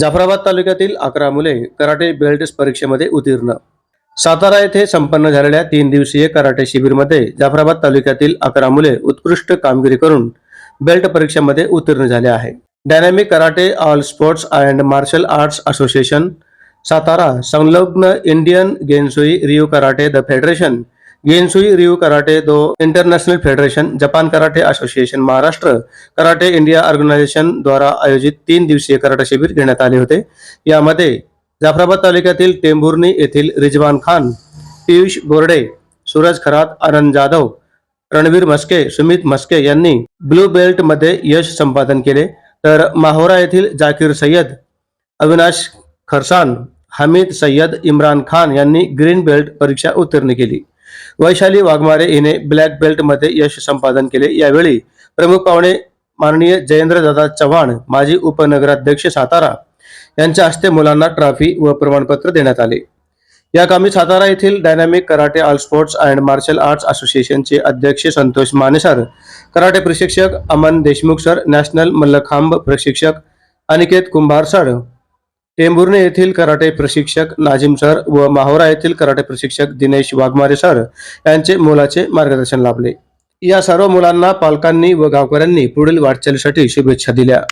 जाफराबाद तालुक्यातील अकरा मुले कराटे बेल्ट परीक्षेमध्ये उत्तीर्ण. सातारा येथे संपन्न झालेल्या तीन दिवसीय कराटे शिबिरमध्ये जाफराबाद तालुक्यातील अकरा मुले उत्कृष्ट कामगिरी करून बेल्ट परीक्षेमध्ये उत्तीर्ण झाले आहे. Dynamic karate all sports and martial arts association Satara संलग्न Indian Genseiryu karate do federation Genseiryu karate do international federation Japan karate association Maharashtra karate India organization द्वारा आयोजित तीन दिवसीय कराटे शिबिर घेण्यात आले होते. यामध्ये जाफराबाद तालुक्यातील टेंभुर्णी येथील रिजवान खान पियुष बोर्डे सूरज खरात आनंद जाधव रणवीर मस्के सुमित मस्के यांनी ब्लू बेल्टमध्ये यश संपादन केले. तर माहोरा येथील जाकीर सय्यद अविनाश खरसान हमीद सय्यद इम्रान खान यांनी ग्रीन बेल्ट परीक्षा उत्तीर्ण केली. वैशाली वाघमारे हिने ब्लॅक बेल्टमध्ये यश संपादन केले. यावेळी प्रमुख पाहुणे माननीय जयेंद्रदादा चव्हाण माजी उपनगराध्यक्ष सातारा यांच्या हस्ते मुलांना ट्रॉफी व प्रमाणपत्र देण्यात आले. या कामी सातारा येथील dynamic karate all sports and martial arts असोसिएशनचे अध्यक्ष संतोष माने सर कराटे प्रशिक्षक अमन देशमुख सर नॅशनल मल्लखांब प्रशिक्षक अनिकेत कुंभार सर टेंभुर्णे येथील कराटे प्रशिक्षक नाझिम सर व माहोरा येथील कराटे प्रशिक्षक दिनेश वाघमारे सर यांचे मोलाचे मार्गदर्शन लाभले. या सर्व मुलांना पालकांनी व गावकऱ्यांनी पुढील वाटचालीसाठी शुभेच्छा दिल्या.